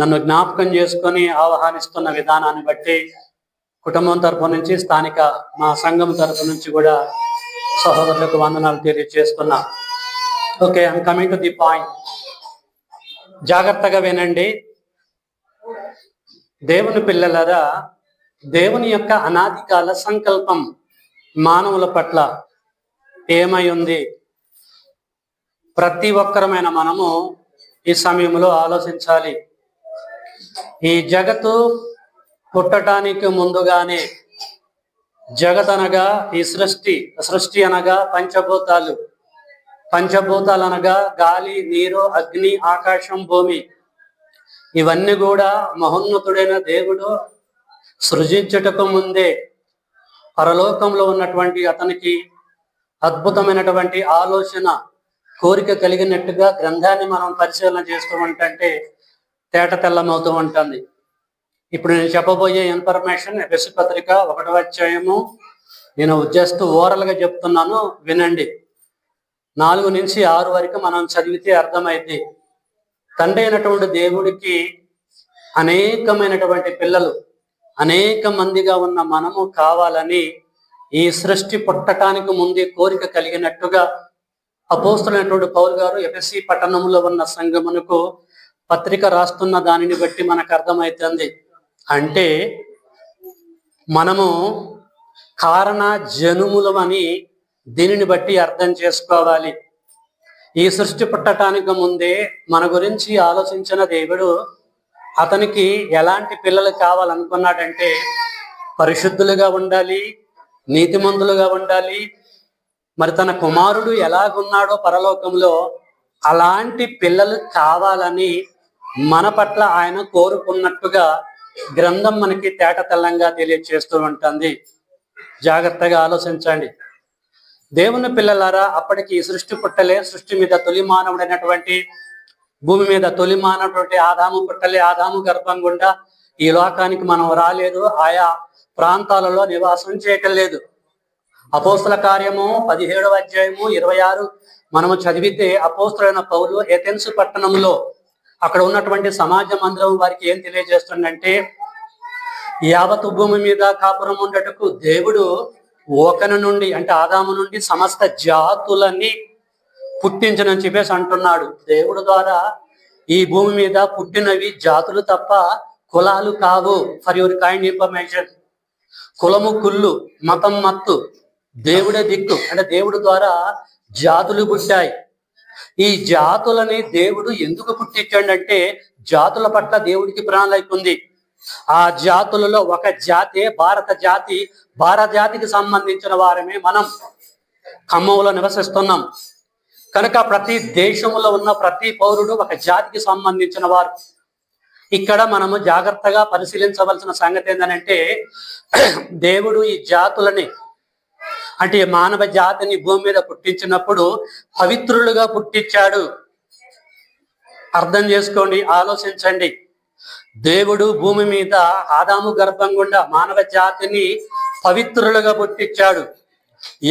నన్ను జ్ఞాపకం చేసుకొని ఆహ్వానిస్తున్న విధానాన్ని బట్టి కుటుంబం తరపు నుంచి స్థానిక మా సంఘం తరపు నుంచి కూడా సహోదరులకు వందనాలు తెలియజేస్తున్నా. Okay I'm coming to the point జాగ్రత్తగా వినండి. దేవుని పిల్లలరా దేవుని యొక్క అనాది కాల సంకల్పం మానవుల పట్ల ఏమై ఉంది? ప్రతి ఒక్కరమైన మనము ఈ సమయంలో ఆలోచించాలి. ఈ జగత్తు పుట్టడానికి ముందుగానే జగత్ అనగా ఈ సృష్టి సృష్టి అనగా పంచభూతాలు. పంచభూతాలు అనగా గాలి నీరు అగ్ని ఆకాశం భూమి. ఇవన్నీ కూడా మహోన్నతుడైన దేవుడు సృజించుటకు ముందే పరలోకంలో ఉన్నటువంటి అతనికి అద్భుతమైనటువంటి ఆలోచన కోరిక కలిగినట్టుగా గ్రంథాన్ని మనం పరిశీలన చేస్తూ ఉంటే తేట తెల్లమవుతూ ఉంటుంది. ఇప్పుడు నేను చెప్పబోయే ఇన్ఫర్మేషన్ ఎపిసి పత్రిక ఒకటవ అధ్యాయము. నేను జస్ట్ ఓరల్గా చెప్తున్నాను వినండి. నాలుగు నుంచి ఆరు వరకు మనం చదివితే అర్థమైంది తండ్రి అయినటువంటి దేవుడికి అనేకమైనటువంటి పిల్లలు అనేక మందిగా ఉన్న మనము కావాలని ఈ సృష్టి పుట్టటానికి ముందే కోరిక కలిగినట్టుగా అపోస్తులైనటువంటి పౌరు గారు ఎఫ్ఎస్సి పట్టణంలో ఉన్న సంఘమునకు పత్రిక రాస్తున్న దానిని బట్టి మనకు అర్థమవుతుంది అంటే మనము కారణ జనుములమని దీనిని బట్టి అర్థం చేసుకోవాలి. ఈ సృష్టి పుట్టటానికి ముందే మన గురించి ఆలోచించిన దేవుడు అతనికి ఎలాంటి పిల్లలు కావాలనుకున్నాడంటే పరిశుద్ధులుగా ఉండాలి నీతిమంతులుగా ఉండాలి. మరి తన కుమారుడు ఎలాగున్నాడో పరలోకంలో అలాంటి పిల్లలు కావాలని మన పట్ల ఆయన కోరుకున్నట్టుగా గ్రంథం మనకి తేట తెల్లంగా తెలియచేస్తూ ఉంటుంది. జాగ్రత్తగా ఆలోచించండి. దేవుని పిల్లలారా అప్పటికి సృష్టి పుట్టలే సృష్టి మీద తొలి మానవుడైనటువంటి భూమి మీద తొలి మానవుడు ఆదాము పుట్టలే ఆదాము గర్భం గుండా ఈ లోకానికి మనం రాలేదు. ఆయా ప్రాంతాలలో నివాసం చేయటం లేదు. అపోస్తుల కార్యము పదిహేడవ అధ్యాయము ఇరవై ఆరు మనము చదివితే అపోస్తులైన పౌలు ఎథెన్స్ పట్టణంలో అక్కడ ఉన్నటువంటి సమాజ మందిరం వారికి ఏం తెలియజేస్తుందంటే యావత్ భూమి మీద కాపురం ఉండటకు దేవుడు ఓకన నుండి అంటే ఆదాము నుండి సమస్త జాతులని పుట్టించనని చెప్పేసి అంటున్నాడు. దేవుడు ద్వారా ఈ భూమి మీద పుట్టినవి జాతులు తప్ప కులాలు కావు. ఫర్ యువర్ కైండ్ ఇన్ఫర్మేషన్ కులము కుళ్ళు మతం మత్తు దేవుడే దిక్కు. అంటే దేవుడు ద్వారా జాతులు పుట్టాయి. ఈ జాతులని దేవుడు ఎందుకు పుట్టించాడంటే జాతుల పట్ల దేవుడికి ప్రణాళిక ఆ జాతులలో ఒక జాతే భారత జాతి భారత జాతికి సంబంధించిన వారమే మనం. ఖమ్మంలో నివసిస్తున్నాం. కనుక ప్రతి దేశంలో ఉన్న ప్రతి పౌరుడు ఒక జాతికి సంబంధించిన వారు. ఇక్కడ మనము జాగ్రత్తగా పరిశీలించవలసిన సంగతి ఏంటంటే దేవుడు ఈ జాతులని అంటే మానవ జాతిని భూమి మీద పుట్టించినప్పుడు పవిత్రులుగా పుట్టించాడు. అర్థం చేసుకోండి ఆలోచించండి. దేవుడు భూమి మీద ఆదాము గర్భం గుండా మానవ జాతిని పవిత్రులుగా పుట్టించాడు.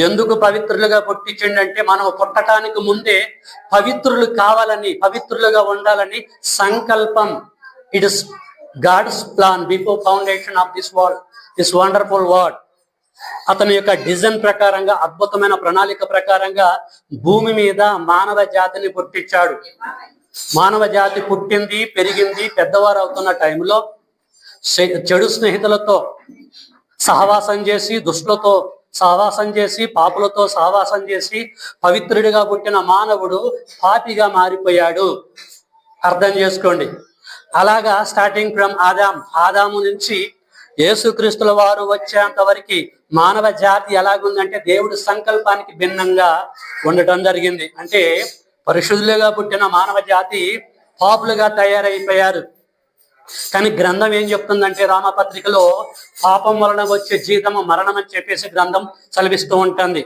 ఎందుకు పవిత్రులుగా పుట్టించిండంటే మనం పుట్టడానికి ముందే పవిత్రులు కావాలని పవిత్రులుగా ఉండాలని సంకల్పం. It is God's plan before foundation of this world this wonderful word అతని యొక్క డిజైన్ ప్రకారంగా అద్భుతమైన ప్రణాళిక ప్రకారంగా భూమి మీద మానవ జాతిని పుట్టించాడు. మానవ జాతి పుట్టింది పెరిగింది పెద్దవారు అవుతున్న టైంలో చెడు స్నేహితులతో సహవాసం చేసి దుష్టులతో సహవాసం చేసి పాపులతో సహవాసం చేసి పవిత్రుడిగా పుట్టిన మానవుడు పాపిగా మారిపోయాడు. అర్థం చేసుకోండి. అలాగా స్టార్టింగ్ ఫ్రమ్ ఆదాం ఆదాము నుంచి యేసుక్రీస్తుల వారు వచ్చేంత వరకు మానవ జాతి ఎలాగుందంటే దేవుడి సంకల్పానికి భిన్నంగా ఉండటం జరిగింది. అంటే పరిశుద్ధులుగా పుట్టిన మానవ జాతి పాపులుగా తయారైపోయారు. కానీ గ్రంథం ఏం చెప్తుందంటే రామపత్రికలో పాపం వలన వచ్చే జీతము మరణం అని చెప్పేసి గ్రంథం చదివిస్తూ ఉంటుంది.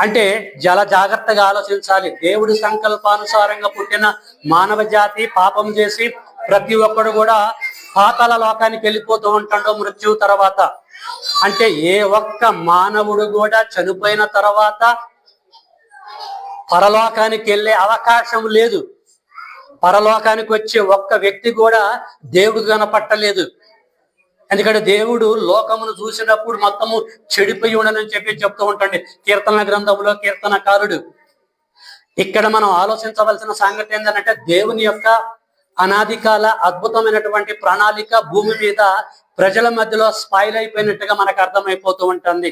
అంటే చాలా జాగ్రత్తగా ఆలోచించాలి. దేవుడి సంకల్పానుసారంగా పుట్టిన మానవ జాతి పాపం చేసి ప్రతి ఒక్కడు కూడా పాతాల లోకానికి వెళ్ళిపోతూ ఉంటాడు మృత్యు తర్వాత. అంటే ఏ ఒక్క మానవుడు కూడా చనిపోయిన తర్వాత పరలోకానికి వెళ్ళే అవకాశం లేదు. పరలోకానికి వచ్చే ఒక్క వ్యక్తి కూడా దేవుడు కనపట్టలేదు. ఎందుకంటే దేవుడు లోకమును చూసినప్పుడు మొత్తము చెడిపోయి ఉండనని చెప్పి చెప్తూ ఉంటాడు. కీర్తన గ్రంథంలో కీర్తనకారుడు. ఇక్కడ మనం ఆలోచించవలసిన సంగతి ఏంటంటే దేవుని యొక్క అనాది కాల అద్భుతమైనటువంటి ప్రణాళిక భూమి మీద ప్రజల మధ్యలో స్పాయిల్ అయిపోయినట్టుగా మనకు అర్థమైపోతూ ఉంటుంది.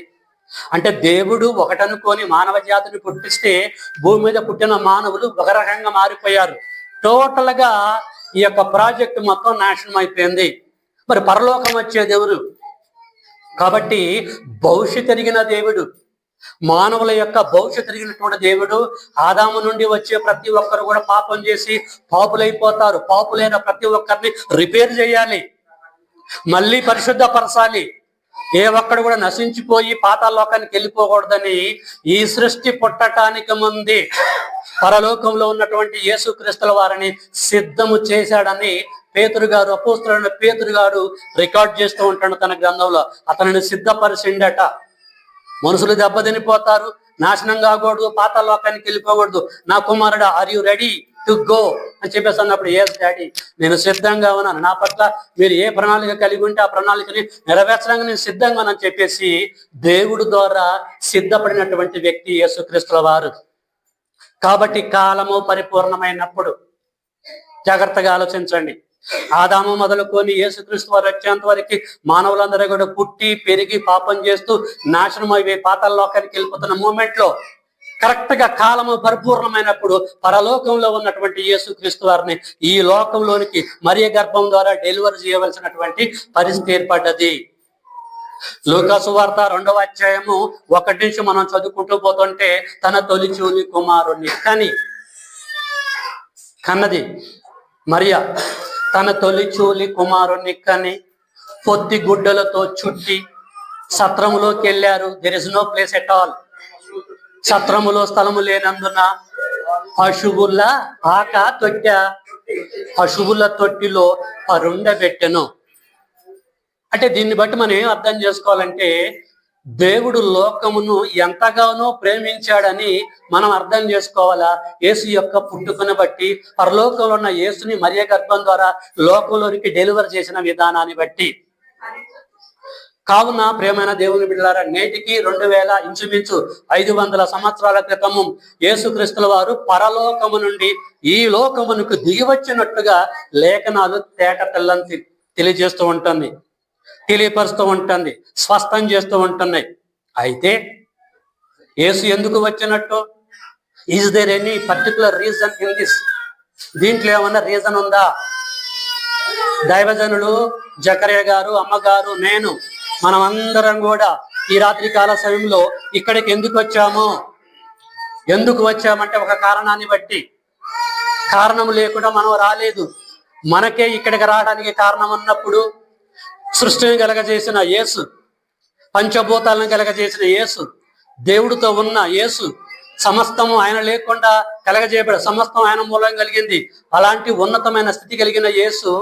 అంటే దేవుడు ఒకటనుకొని మానవ జాతిని పుట్టిస్తే భూమి మీద పుట్టిన మానవులు ఒక రకంగా మారిపోయారు. టోటల్గా ఈ యొక్క ప్రాజెక్ట్ మొత్తం నాశనం అయిపోయింది. మరి పరలోకం వచ్చే దేవుడు. కాబట్టి భవిష్యత్ తిరిగిన దేవుడు మానవుల యొక్క భవిష్యత్ తిరిగినటువంటి దేవుడు ఆదాము నుండి వచ్చే ప్రతి ఒక్కరు కూడా పాపం చేసి పాపులైపోతారు. పాపులైన ప్రతి ఒక్కరిని రిపేర్ చేయాలి. మళ్ళీ పరిశుద్ధపరచాలి ఏ ఒక్కడు కూడా నశించిపోయి పాతాలోకానికి వెళ్ళిపోకూడదని ఈ సృష్టి పుట్టటానికి ముందే పరలోకంలో ఉన్నటువంటి యేసుక్రీస్తుల వారిని సిద్ధము చేశాడని పేతురు గారు అపోస్తులైన పేతురు గారు రికార్డ్ చేస్తూ ఉంటాడు తన గ్రంథంలో. అతనిని సిద్ధపరిచిండట. మనుషులు దెబ్బతినిపోతారు నాశనం కాకూడదు పాత లోకానికి వెళ్ళిపోకూడదు. నా కుమారుడు are you ready to go అని చెప్పేసి అన్నప్పుడు ఏ డాడీ నేను సిద్ధంగా ఉన్నాను. నా పట్ల మీరు ఏ ప్రణాళిక కలిగి ఉంటే ఆ ప్రణాళికని నెరవేర్చడానికి నేను సిద్ధంగా ఉన్నాను చెప్పేసి దేవుడు ద్వారా సిద్ధపడినటువంటి వ్యక్తి యేసుక్రీస్తుల వారు. కాబట్టి కాలము పరిపూర్ణమైనప్పుడు జాగ్రత్తగా ఆలోచించండి. ఆదాము మొదలుకొని యేసుక్రీస్తు వారు వచ్చేంత వరకు మానవులందరూ కూడా పుట్టి పెరిగి పాపం చేస్తూ నాశనం అయిపోయి పాతాల లోకానికి వెళ్ళిపోతున్న మూమెంట్లో కరెక్ట్గా కాలము పరిపూర్ణమైనప్పుడు పరలోకంలో ఉన్నటువంటి యేసుక్రీస్తు వారిని ఈ లోకంలోనికి మరియ గర్భం ద్వారా డెలివరీ చేయవలసినటువంటి పరిస్థితి ఏర్పడ్డది. లూకాసు వార్త రెండవ అధ్యాయము ఒకటి నుంచి మనం చదువుకుంటూ పోతుంటే తన తొలిచూని కుమారుణ్ణి కని కన్నది మరియా తన తొలి చూలి కుమారుణ్ణి కని పొత్తి గుడ్డలతో చుట్టి సత్రంలోకి వెళ్ళారు. There is no place at all సత్రములో స్థలము లేనందున పశువుల ఆక తొట్ట పశువుల తొట్టిలో పరుండబెట్టెను. అంటే దీన్ని బట్టి మనం ఏం అర్థం చేసుకోవాలంటే దేవుడు లోకమును ఎంతగానో ప్రేమించాడని మనం అర్థం చేసుకోవాలా? యేసు యొక్క పుట్టుకను బట్టి పరలోకంలో ఉన్న యేసుని మరియ గర్భం ద్వారా లోకంలోనికి డెలివర్ చేసిన విధానాన్ని బట్టి. కావున ప్రేమైన దేవుని బిడ్డలారా నేటికి రెండు వేల ఇంచుమించు ఐదు వందల సంవత్సరాల క్రితము యేసుక్రీస్తుల వారు పరలోకము నుండి ఈ లోకమునకు దిగి వచ్చినట్టుగా లేఖనాలు తేట తెల్లని తెలియజేస్తూ ఉంటుంది తెలియపరుస్తూ ఉంటుంది స్పష్టం చేస్తూ ఉంటున్నాయి అయితే యేసు ఎందుకు వచ్చినట్టు? Is there any particular reason in this దీంట్లో ఏమన్నా రీజన్ ఉందా? దైవజనులు జకరే గారు అమ్మగారు నేను మనం అందరం కూడా ఈ రాత్రి కాల సమయంలో ఇక్కడికి ఎందుకు వచ్చాము? ఎందుకు వచ్చామంటే ఒక కారణాన్ని బట్టి. కారణం లేకుండా మనం రాలేదు. మనకే ఇక్కడికి రావడానికి కారణం అన్నప్పుడు సృష్టిని కలగజేసిన యేసు పంచభూతాలను కలగజేసిన యేసు దేవుడితో ఉన్న యేసు సమస్తము ఆయన లేకుండా కలగజేయబడి సమస్తం ఆయన మూలం కలిగింది. అలాంటి ఉన్నతమైన స్థితి కలిగిన యేసు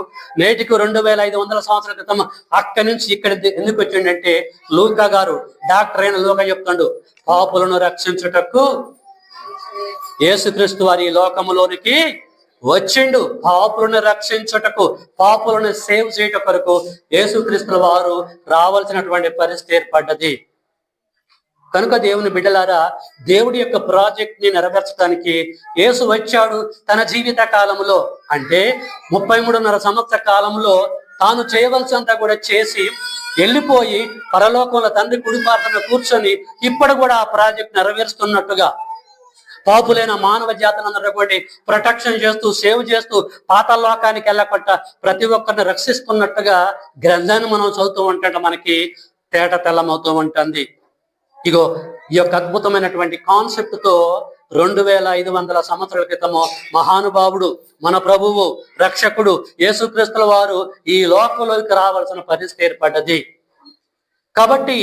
నేటికి రెండు వేల ఐదు వందల సంవత్సరాల క్రితం అక్కడి నుంచి ఇక్కడ ఎందుకు వచ్చిండంటే లూకా గారు డాక్టర్ అయిన లూక చెప్తాడు పాపులను రక్షించుటకు యేసుక్రీస్తు వారి ఈ లోకములోనికి వచ్చిండు. పాపులను రక్షించుటకు పాపులను సేవ్ చేయట కొరకు యేసుక్రీస్తు వారు రావాల్సినటువంటి పరిస్థితి ఏర్పడ్డది. కనుక దేవుని బిడ్డలారా దేవుడి యొక్క ప్రాజెక్ట్ని నెరవేర్చడానికి యేసు వచ్చాడు తన జీవిత కాలంలో. అంటే ముప్పై మూడున్నర సంవత్సర కాలంలో తాను చేయవలసినంత కూడా చేసి వెళ్ళిపోయి పరలోకంలో తండ్రి కుడిపార్తన కూర్చొని ఇప్పుడు కూడా ఆ ప్రాజెక్ట్ నెరవేరుస్తున్నట్టుగా. పాపులైన మానవ జాతనందరూ ప్రొటెక్షన్ చేస్తూ సేవ్ చేస్తూ పాత లోకానికి వెళ్ళకుండా ప్రతి ఒక్కరిని రక్షిస్తున్నట్టుగా గ్రంథాన్ని మనం చదువుతూ ఉంటే మనకి తేట తెల్లమవుతూ ఉంటుంది. ఇగో ఈ యొక్క అద్భుతమైనటువంటి కాన్సెప్ట్తో రెండు వేల ఐదు వందల సంవత్సరాల క్రితము మహానుభావుడు మన ప్రభువు రక్షకుడు యేసుక్రీస్తుల వారు ఈ లోకంలోకి రావాల్సిన పరిస్థితి ఏర్పడ్డది. కాబట్టి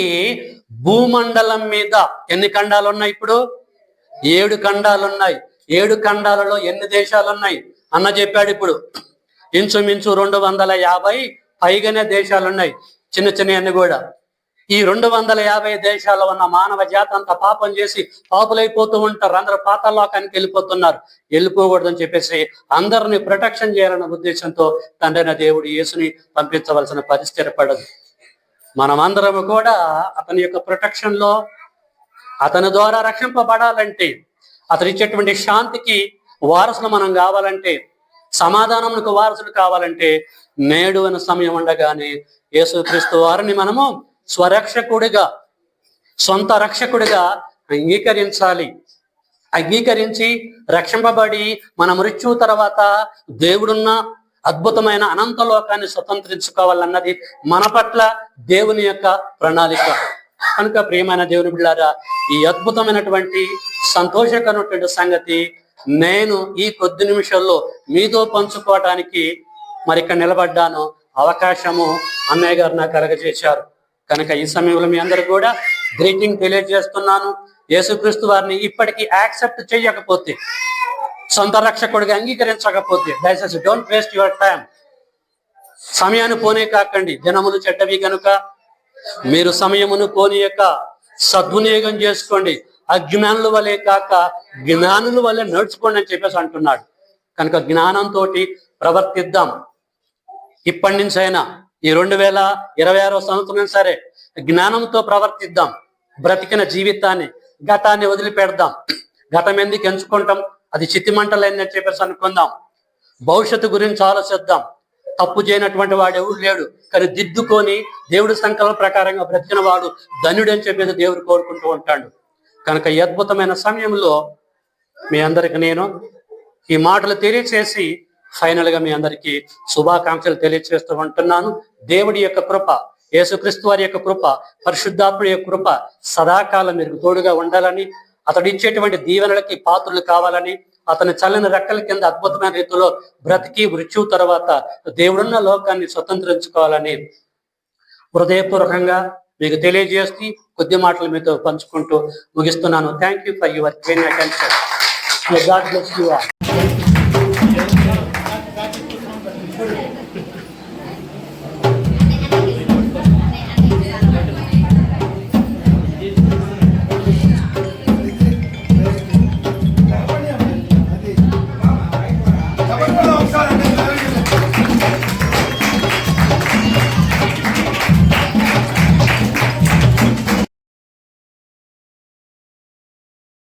భూమండలం మీద ఎన్ని ఖండాలు ఉన్నాయి ఇప్పుడు? ఏడు ఖండాలు ఉన్నాయి ఏడు ఖండాలలో ఎన్ని దేశాలు ఉన్నాయి అన్న చెప్పాడు ఇప్పుడు. ఇంచుమించు రెండు వందల యాభై పైగానే దేశాలు ఉన్నాయి చిన్న చిన్నవన్నీ కూడా. ఈ రెండు వందల యాభై దేశాల్లో ఉన్న మానవ జాతి అంతా పాపం చేసి పాపులైపోతూ ఉంటారు అందరూ పాతాల్లోకానికి వెళ్ళిపోతున్నారు. వెళ్ళిపోకూడదని చెప్పేసి అందరిని ప్రొటెక్షన్ చేయాలన్న ఉద్దేశంతో తండ్రైన దేవుడు యేసుని పంపించవలసిన పరిస్థితి ఏర్పడదు. మనమందరము కూడా అతని యొక్క ప్రొటెక్షన్లో అతని ద్వారా రక్షింపబడాలంటే అతను ఇచ్చేటువంటి శాంతికి వారసులు మనం కావాలంటే సమాధానములకు వారసులు కావాలంటే నేడు అనే సమయం ఉండగానే యేసుక్రీస్తు వారిని మనము స్వరక్షకుడిగా సొంత రక్షకుడిగా అంగీకరించాలి. అంగీకరించి రక్షింపబడి మన మృత్యువు తర్వాత దేవుడున్న అద్భుతమైన అనంత లోకాన్ని స్వతంత్రించుకోవాలన్నది మన పట్ల దేవుని యొక్క ప్రణాళిక. కనుక ప్రియమైన దేవుని బిళ్ళారా ఈ అద్భుతమైనటువంటి సంతోషకరమైనటువంటి సంగతి నేను ఈ కొద్ది నిమిషాల్లో మీతో పంచుకోవటానికి మరి ఇక్కడ నిలబడ్డాను. అవకాశము అన్నయ్య గారు నాకు కలగజేశారు. కనుక ఈ సమయంలో మీ అందరు కూడా గ్రీటింగ్ తెలియజేస్తున్నాను. యేసుక్రీస్తు వారిని ఇప్పటికీ యాక్సెప్ట్ చేయకపోతే సొంత రక్షకుడిగా అంగీకరించకపోతే దయచేసి డోంట్ వేస్ట్ యువర్ టైం. సమయాన్ని పోనే కాకండి. దినములు చెడ్డవి కనుక మీరు సమయమును పోనీయక సద్వినియోగం చేసుకోండి. అజ్ఞానుల వలె కాక జ్ఞానుల వలె నడుచుకోండి అని చెప్పేసి అంటున్నాడు. కనుక జ్ఞానంతో ప్రవర్తిద్దాం. ఇప్పటి నుంచైనా అయినా ఈ రెండు వేల ఇరవై ఆరో సంవత్సరం సరే జ్ఞానంతో ప్రవర్తిద్దాం బ్రతికిన జీవితాన్ని గతాన్ని వదిలిపెడదాం. గతం ఎందుకు ఎంచుకుంటాం? అది చిత్తిమంటలైందని చెప్పేసి అనుకుందాం. భవిష్యత్తు గురించి ఆలోచిద్దాం. తప్పు చేయనటువంటి వాడు ఎవరు లేడు కానీ దిద్దుకొని దేవుడి సంకల్ప ప్రకారంగా బ్రతికిన వాడు ధనుడు అని చెప్పేసి దేవుడు కోరుకుంటూ ఉంటాడు. కనుక ఈ అద్భుతమైన సమయంలో మీ అందరికి నేను ఈ మాటలు తెలియచేసి ఫైనల్గా మీ అందరికీ శుభాకాంక్షలు తెలియచేస్తూ ఉంటున్నాను. దేవుడి యొక్క కృప యేసుక్రీస్తు వారి యొక్క కృప పరిశుద్ధాత్ముడి యొక్క కృప సదాకాలం మీరు తోడుగా ఉండాలని అతడు ఇచ్చేటువంటి దీవెనలకి పాత్రలు కావాలని అతని చల్లని రెక్కల కింద అద్భుతమైన రీతిలో బ్రతికి మృత్యువు తర్వాత దేవుడున్న లోకాన్ని స్వతంత్రించుకోవాలని హృదయపూర్వకంగా మీకు తెలియజేసి కొద్ది మాటలు మీతో పంచుకుంటూ ముగిస్తున్నాను. Thank you for your attention God bless you